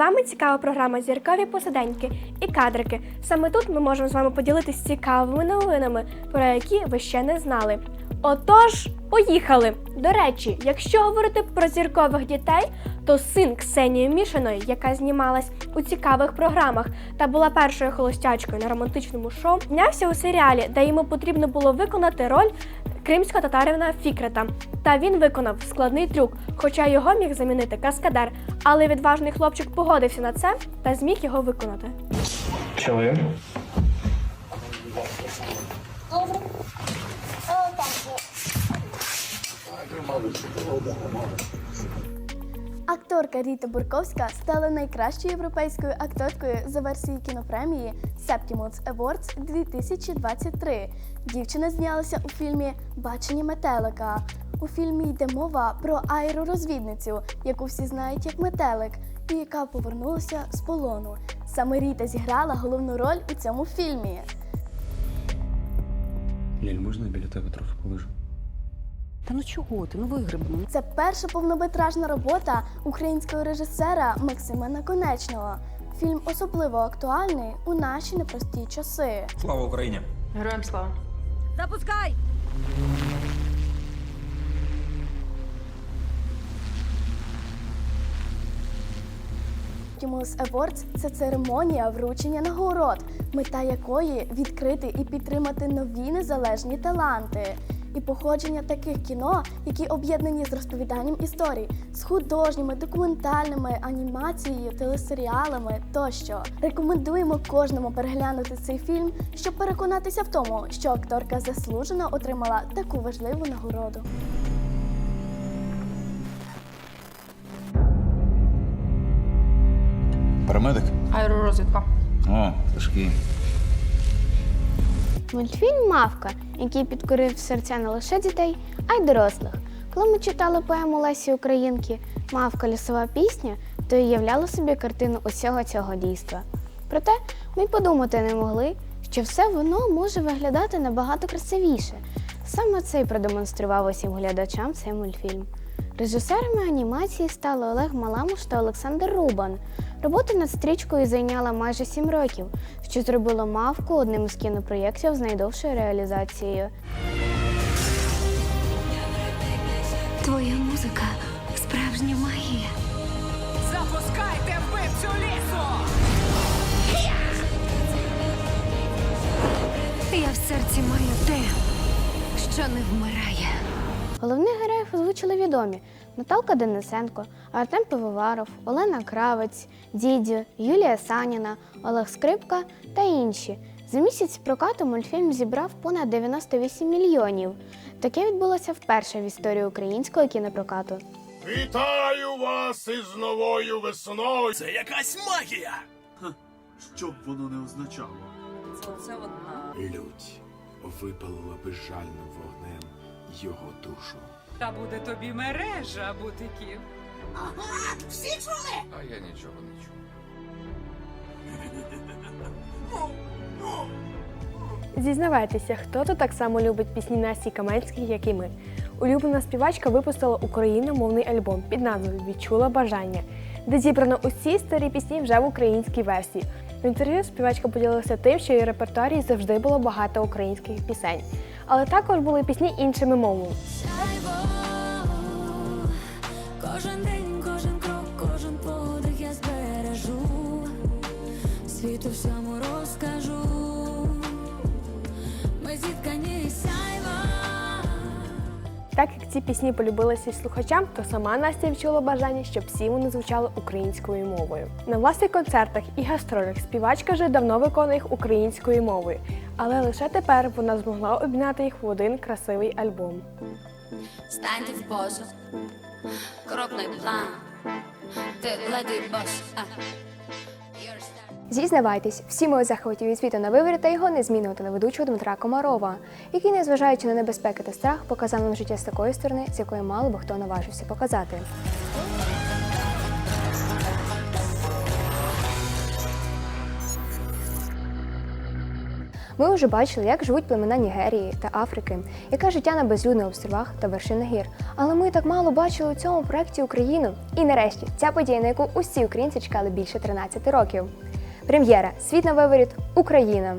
вами цікава програма Зіркові посиденьки і кадрики. Саме тут ми можемо з вами поділитися цікавими новинами, про які ви ще не знали. Отож, поїхали! До речі, якщо говорити про зіркових дітей, то син Ксенії Мішиної, яка знімалась у цікавих програмах та була першою холостячкою на романтичному шоу, знявся у серіалі, де йому потрібно було виконати роль кримського татарина Фікрета. Та він виконав складний трюк, хоча його міг замінити каскадер. Але відважний хлопчик погодився на це та зміг його виконати. Чили. Акторка Ріта Бурковська стала найкращою європейською акторкою за версією кінопремії Septimus Awards 2023. Дівчина знялася у фільмі Бачення метелика. У фільмі йде мова про аеророзвідницю, яку всі знають як метелик, і яка повернулася з полону. Саме Ріта зіграла головну роль у цьому фільмі. Ліль, можна я біля тебе трохи полежу? Та ну чого ти? Ну вигребемо. Це перша повнометражна робота українського режисера Максима Наконечного. Фільм особливо актуальний у наші непрості часи. Слава Україні! Героям слава. Запускай! Optimus Awards – це церемонія вручення нагород, мета якої відкрити і підтримати нові незалежні таланти. І походження таких кіно, які об'єднані з розповіданням історій, з художніми, документальними, анімацією, телесеріалами тощо. Рекомендуємо кожному переглянути цей фільм, щоб переконатися в тому, що акторка заслужено отримала таку важливу нагороду. Парамедик? Аеророзвідка. О, важкий. Мультфільм Мавка, який підкорив серця не лише дітей, а й дорослих. Коли ми читали поему Лесі Українки Мавка лісова пісня, то уявляли собі картину усього цього дійства. Проте ми подумати не могли, що все воно може виглядати набагато красивіше. Саме це й продемонстрував усім глядачам цей мультфільм. Режисерами анімації стали Олег Маламуш та Олександр Рубан. Робота над стрічкою зайняла майже сім років, що зробило мавку одним із кінопроєктів з найдовшою реалізацією. Твоя музика справжня магія. Запускайте вбивцю лісу! Я в серці маю те, що не вмирає. Головних героїв озвучили відомі Наталка Денисенко, Артем Пивоваров, Олена Кравець, Дідю, Юлія Саніна, Олег Скрипка та інші. За місяць прокату мультфільм зібрав понад 98 мільйонів. Таке відбулося вперше в історії українського кінопрокату. Вітаю вас із новою весною! Це якась магія! Що б воно не означало. Оце одна. Лють випалила безжальним вогнем його душу. Та буде тобі мережа бутиків. А я нічого не чув. Зізнавайтеся, хто тут так само любить пісні Насті Каменських, як і ми. Улюблена співачка випустила україномовний альбом під назвою Відчула бажання, де зібрано усі старі пісні вже в українській версії. В інтерв'ю співачка поділилася тим, що її репертуарі завжди було багато українських пісень, але також були пісні іншими мовами. Кожен день, кожен крок, кожен подих я збережу. Світу всьому розкажу. Ми зіткані із сяйва. Так як ці пісні полюбилися слухачам, то сама Настя відчула бажання, щоб всі вони звучали українською мовою. На власних концертах і гастролях співачка вже давно виконує їх українською мовою, але лише тепер вона змогла об'єднати їх в один красивий альбом. Станьте в позу. Крупний план. Ти леди бос. Зізнавайтесь, всі ми у від світу на виворі та його незмінного телеведучого Дмитра Комарова, який, незважаючи на небезпеки та страх, показав нам життя з такої сторони, з якої мало би хто наважився показати. Ми вже бачили, як живуть племена Нігерії та Африки, яке життя на безлюдних островах та вершинах гір. Але ми так мало бачили у цьому проєкті Україну. І нарешті ця подія, на яку усі українці чекали більше 13 років. Прем'єра Світ на виворіт Україна.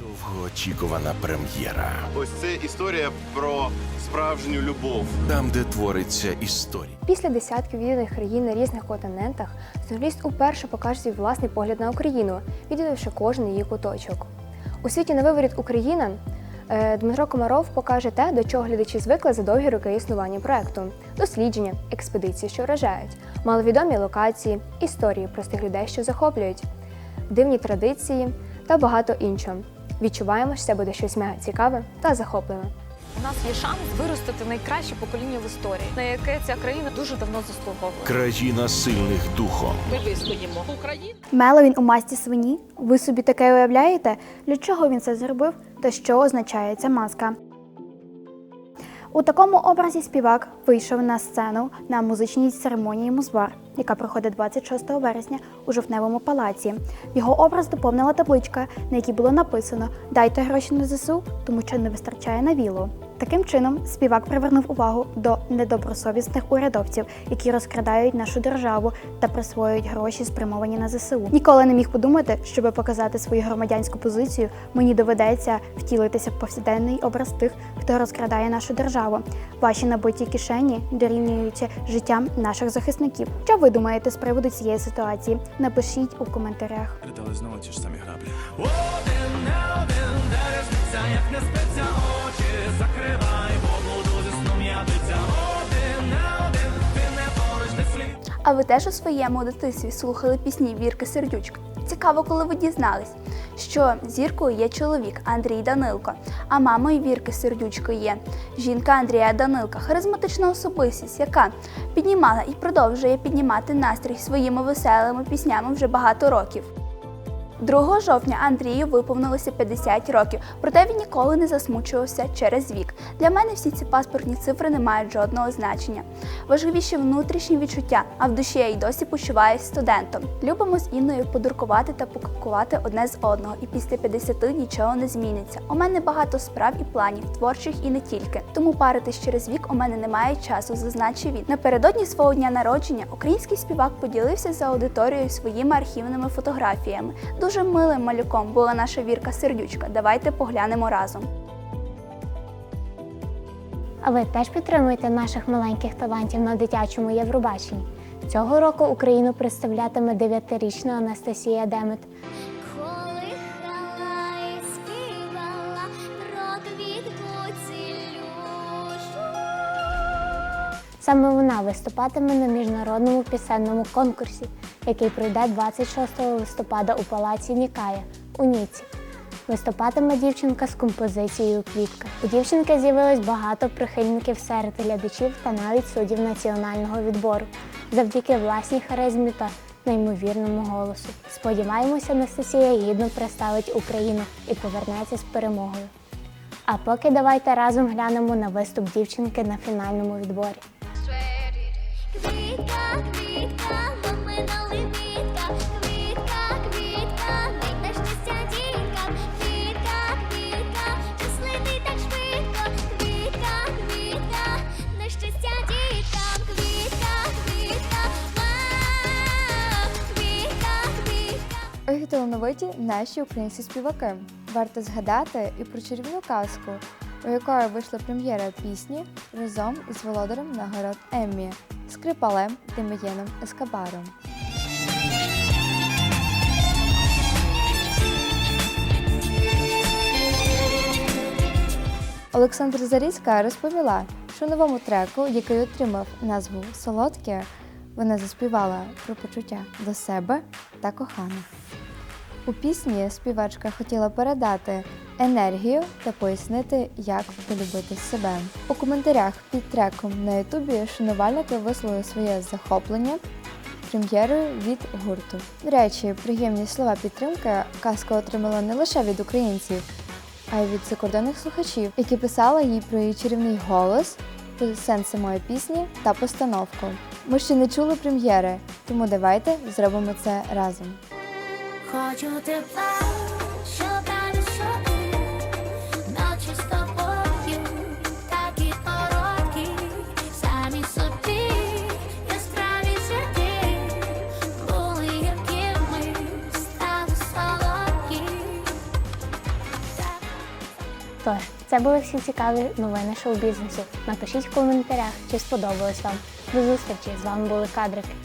Довгоочікувана прем'єра. Ось це історія про справжню любов. Там, де твориться історія. Після десятків відданих країн на різних континентах, журналіст уперше покаже свій власний погляд на Україну, відвідавши кожен її куточок. У світі на виворіт Україна е, Дмитро Комаров покаже те, до чого глядачі звикли за довгі роки існування проекту: дослідження, експедиції, що вражають, маловідомі локації, історії простих людей, що захоплюють, дивні традиції та багато іншого. Відчуваємо, що це буде щось мега цікаве та захопливе. У нас є шанс виростити найкраще покоління в історії, на яке ця країна дуже давно заслуговує. Країна сильних духом. Ми вистоїмо. Україна. Меловін у масті свині. Ви собі таке уявляєте? Для чого він це зробив та що означає ця маска? У такому образі співак вийшов на сцену на музичній церемонії Музвар, яка проходить 26 вересня у жовтневому палаці. Його образ доповнила табличка, на якій було написано Дайте гроші на ЗСУ, тому що не вистачає на вілу. Таким чином, співак привернув увагу до недобросовісних урядовців, які розкрадають нашу державу та присвоюють гроші, спрямовані на ЗСУ. Ніколи не міг подумати, щоб показати свою громадянську позицію, мені доведеться втілитися в повсякденний образ тих, хто розкрадає нашу державу. Ваші набиті кишені дорівнюють життям наших захисників. Що ви думаєте з приводу цієї ситуації? Напишіть у коментарях. Передали знову ті ж самі граблі. А ви теж у своєму дитинстві слухали пісні Вірки Сердючка? Цікаво, коли ви дізнались, що зіркою є чоловік Андрій Данилко, а мамою Вірки Сердючко є жінка Андрія Данилка, харизматична особистість, яка піднімала і продовжує піднімати настрій своїми веселими піснями вже багато років. 2 жовтня Андрію виповнилося 50 років, проте він ніколи не засмучувався через вік. Для мене всі ці паспортні цифри не мають жодного значення. Важливіше внутрішні відчуття, а в душі я й досі почуваюся студентом. Любимо з Інною подуркувати та покупкувати одне з одного, і після 50 нічого не зміниться. У мене багато справ і планів, творчих і не тільки. Тому паритись через вік у мене немає часу, зазначив він. Напередодні свого дня народження український співак поділився за аудиторією своїми архівними фотографіями. Дуже милим малюком була наша Вірка Сердючка. Давайте поглянемо разом. А ви теж підтримуєте наших маленьких талантів на дитячому Євробаченні? Цього року Україну представлятиме 9-річна Анастасія Демет. Саме вона виступатиме на міжнародному пісенному конкурсі, який пройде 26 листопада у палаці Мікая у Ніці. Виступатиме дівчинка з композицією Квітка. У дівчинки з'явилось багато прихильників серед глядачів та навіть суддів національного відбору завдяки власній харизмі та неймовірному голосу. Сподіваємося, Анастасія гідно представить Україну і повернеться з перемогою. А поки давайте разом глянемо на виступ дівчинки на фінальному відборі. Талановиті наші українські співаки. Варто згадати і про чарівну казку, у якої вийшла прем'єра пісні разом із володарем нагород Еммі Скрипалем Демієном Ескабаром. Олександра Зарізька розповіла, що новому треку, який отримав назву Солодке, вона заспівала про почуття до себе та коханих. У пісні співачка хотіла передати енергію та пояснити, як полюбити себе. У коментарях під треком на Ютубі шанувальники висловили своє захоплення прем'єрою від гурту. До речі, приємні слова підтримки казка отримала не лише від українців, а й від закордонних слухачів, які писали їй про її чарівний голос, про сенс самої пісні та постановку. Ми ще не чули прем'єри, тому давайте зробимо це разом хочу тепла, що далі, що ти, ночі з тобою, такі короткі, самі собі, яскраві зірки, були гіркими, стали солодкі. Тож, це були всі цікаві новини шоу-бізнесу. Напишіть в коментарях, чи сподобалось вам. До зустрічі з вами були кадрики.